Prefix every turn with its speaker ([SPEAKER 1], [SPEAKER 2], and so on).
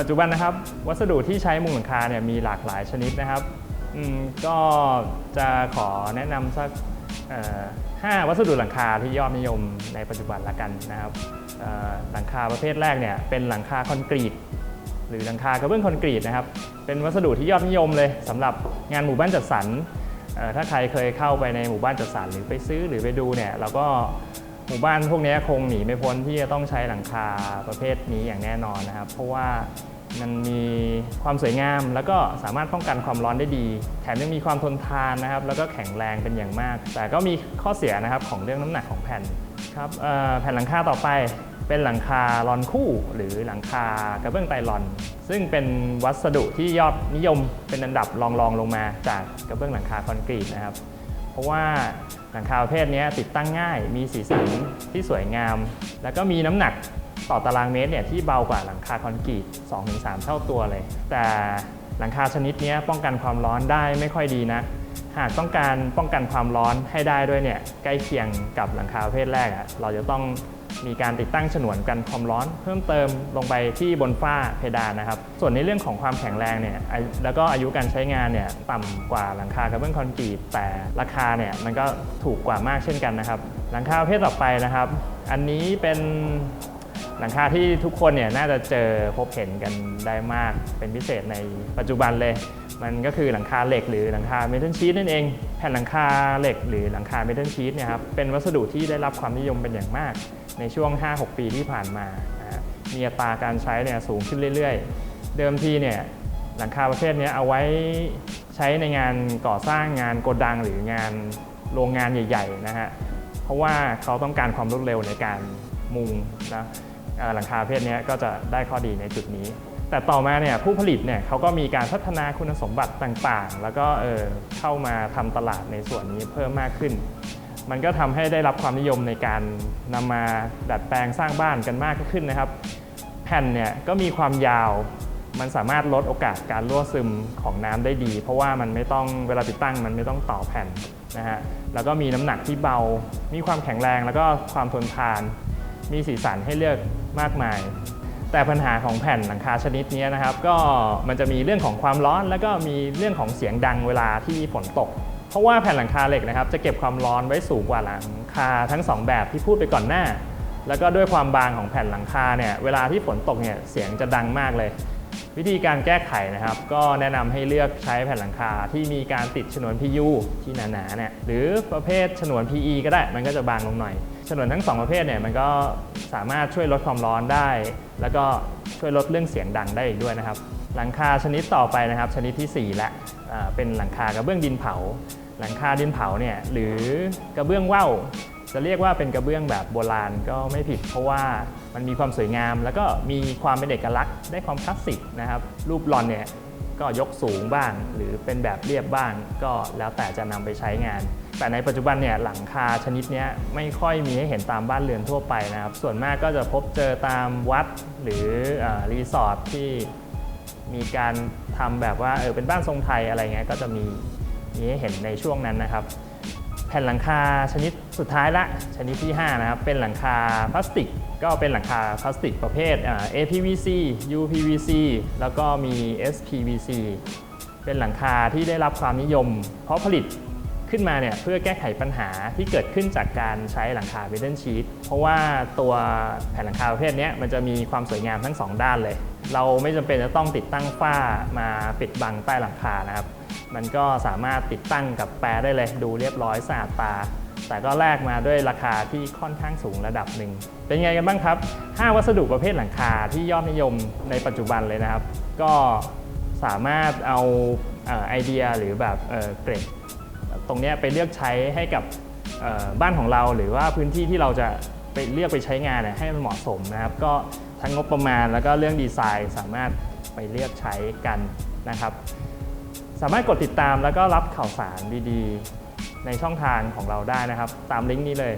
[SPEAKER 1] ปัจจุบันนะครับ วัสดุที่ใช้มุงหลังคาเนี่ยมีหลากหลายชนิดนะครับก็จะขอแนะนำสักห้าวัสดุหลังคาที่ยอดนิยมในปัจจุบันละกันนะครับหลังคาประเภทแรกเนี่ยเป็นหลังคาคอนกรีต หรือหลังคากระเบื้องคอนกรีตนะครับ เป็นวัสดุที่ยอดนิยมเลยสำหรับงานหมู่บ้านจัดสรรถ้าใครเคยเข้าไปในหมู่บ้านจัดสรรหรือไปซื้อหรือไปดูเนี่ยเราก็ หมู่บ้านพวกนี้คงหนีไม่พ้นที่จะต้องใช้หลังคาประเภทนี้อย่างแน่นอนนะครับ เพราะว่ามันมีความสวยงาม แล้วก็สามารถป้องกันความร้อนได้ดี แถมยังมีความทนทานนะครับ แล้วก็แข็งแรงเป็นอย่างมาก แต่ก็มีข้อเสียนะครับของเรื่องน้ำหนักของแผ่นครับแผ่นหลังคาต่อไปเป็นหลังคาลอนคู่ หรือหลังคากระเบื้องไตรลอน ซึ่งเป็นวัสดุที่ยอดนิยมเป็นอันดับรองรองๆลงมาจากกระเบื้องหลังคาคอนกรีตนะครับ ราะว่าหลังคาประเภทนี้ติดตั้งง่าย มีสีสันที่สวยงาม แล้วก็มีน้ำหนักต่อตารางเมตรเนี่ยที่เบากว่าหลังคาคอนกรีต 2-3 เท่าตัวเลย แต่หลังคาชนิดนี้ป้องกันความร้อนได้ไม่ค่อยดีนะ หากต้องการป้องกันความร้อนให้ได้ด้วยเนี่ยใกล้เคียงกับหลังคาประเภทแรกอะเราจะต้องมีการติดตั้งฉนวนกันความร้อน เพิ่มเติมลงไปที่บนฝ้าเพดานนะครับ ส่วนในเรื่องของความแข็งแรงเนี่ยแล้วก็อายุการใช้งานเนี่ยต่ำกว่าหลังคากระเบื้องคอนกรีตแต่ราคาเนี่ยมันก็ถูกกว่ามากเช่นกันนะครับ หลังคาประเภทต่อไปนะครับ อันนี้เป็นหลังคาที่ทุกคนเนี่ยน่าจะเจอพบเห็นกันได้มากเป็นพิเศษในปัจจุบันเลย มันก็คือหลังคาเหล็กหรือหลังคาเมทัลชีตนั่นเอง แผ่นหลังคาเหล็กหรือหลังคาเมทัลชีตเนี่ยครับเป็นวัสดุที่ได้รับความนิยมเป็นอย่างมาก ในช่วง 5-6 ปีที่ผ่านมามีอัตราการใช้เนี่ยสูงขึ้นเรื่อยๆ เดิมทีเนี่ยหลังคาประเภทนี้เอาไว้ใช้ในงานก่อสร้างงานโกดังหรืองานโรงงานใหญ่ๆนะฮะเพราะว่าเขาต้องการความรวดเร็วในการมุงนะหลังคาประเพศนี้ก็จะได้ข้อดีในจุดนี้ แต่ต่อมาเนี่ยผู้ผลิตเนี่ยเขาก็มีการพัฒนาคุณสมบัติต่างๆ แล้วก็เออเข้ามาทำตลาดในส่วนนี้เพิ่มมากขึ้น มันก็ทำให้ได้รับความนิยมในการนำมาดัดแปลงสร้างบ้านกันมากขึ้นนะครับ แผ่นเนี่ยก็มีความยาวมันสามารถลดโอกาสการรั่วซึมของน้ำได้ดี เพราะว่ามันไม่ต้องเวลาติดตั้งมันไม่ต้องต่อแผ่นนะฮะแล้วก็มีน้ำหนักที่เบา มีความแข็งแรงแล้วก็ความทนทาน มีสีสันให้เลือกมากมาย แต่ปัญหาของแผ่นหลังคาชนิดนี้นะครับ ก็มันจะมีเรื่องของความร้อน แล้วก็มีเรื่องของเสียงดังเวลาที่ฝนตก เพราะว่าแผ่นหลังคาเหล็กนะครับ จะเก็บความร้อนไว้สูงกว่าหลังคาทั้งสองแบบที่พูดไปก่อนหน้า แล้วก็ด้วยความบางของแผ่นหลังคาเนี่ยเวลาที่ฝนตกเนี่ยเสียงจะดังมากเลย วิธีการแก้ไขนะครับ ก็แนะนำให้เลือกใช้แผ่นหลังคาที่มีการติดฉนวน PU ที่หนาๆเนี่ยหรือประเภทฉนวน PE ก็ได้มันก็จะบางลงหน่อย ฉนวนทั้งสองประเภทเนี่ยมันก็สามารถช่วยลดความร้อนได้ แล้วก็ช่วยลดเรื่องเสียงดังได้อีกด้วยนะครับ หลังคาชนิดต่อไปนะครับ ชนิดที่ 4 และเป็นหลังคากระเบื้องดินเผา หลังคาดินเผาเนี่ยหรือกระเบื้องว่าวจะเรียกว่าเป็นกระเบื้องแบบโบราณก็ไม่ผิด เพราะว่ามันมีความสวยงาม แล้วก็มีความเป็นเอกลักษณ์ได้ความคลาสสิกนะครับรูปลอนเนี่ยก็ยกสูงบ้าง หรือเป็นแบบเรียบบ้าง ก็แล้วแต่จะนำไปใช้งาน แต่ในปัจจุบันเนี่ยหลังคาชนิดนี้ไม่ค่อยมีให้เห็นตามบ้านเรือนทั่วไปนะครับ ส่วนมากก็จะพบเจอตามวัดหรืออรีสอร์ทที่มีการทำแบบว่าเออเป็นบ้านทรงไทยอะไรเงี้ยก็จะมีมีให้เห็นในช่วงนั้นนะครับ แผ่นหลังคาชนิดสุดท้ายละชนิดที่ 5 นะครับ เป็นหลังคาพลาสติก ก็เป็นหลังคาพลาสติกประเภทอ่า APVC UPVC แล้วก็มี SPVC เป็นหลังคาที่ได้รับความนิยม เพราะผลิต ขึ้นมาเนี่ยเพื่อแก้ไขปัญหาที่เกิดขึ้นจากการใช้หลังคาเมทัลชีตเพราะว่าตัวแผ่นหลังคาประเภทนี้มันจะมีความสวยงามทั้งสองด้านเลย เราไม่จำเป็นจะต้องติดตั้งฝ้ามาปิดบังใต้หลังคานะครับ มันก็สามารถติดตั้งกับแปรได้เลย ดูเรียบร้อยสะอาดตา แต่ก็แลกมาด้วยราคาที่ค่อนข้างสูงระดับหนึ่ง เป็นไงกันบ้างครับ 5 วัสดุประเภทหลังคาที่ยอดนิยมในปัจจุบันเลยนะครับ ก็สามารถเอาไอเดียหรือแบบเกรด ตรงนี้ไปเลือกใช้ให้กับบ้านของเราหรือว่าพื้นที่ที่เราจะไปเลือกไปใช้งานให้มันเหมาะสมนะครับ ก็ทั้งงบประมาณแล้วก็เรื่องดีไซน์สามารถไปเลือกใช้กันนะครับ สามารถกดติดตามแล้วก็รับข่าวสารดีๆ ในช่องทางของเราได้นะครับ ตามลิงก์นี้เลย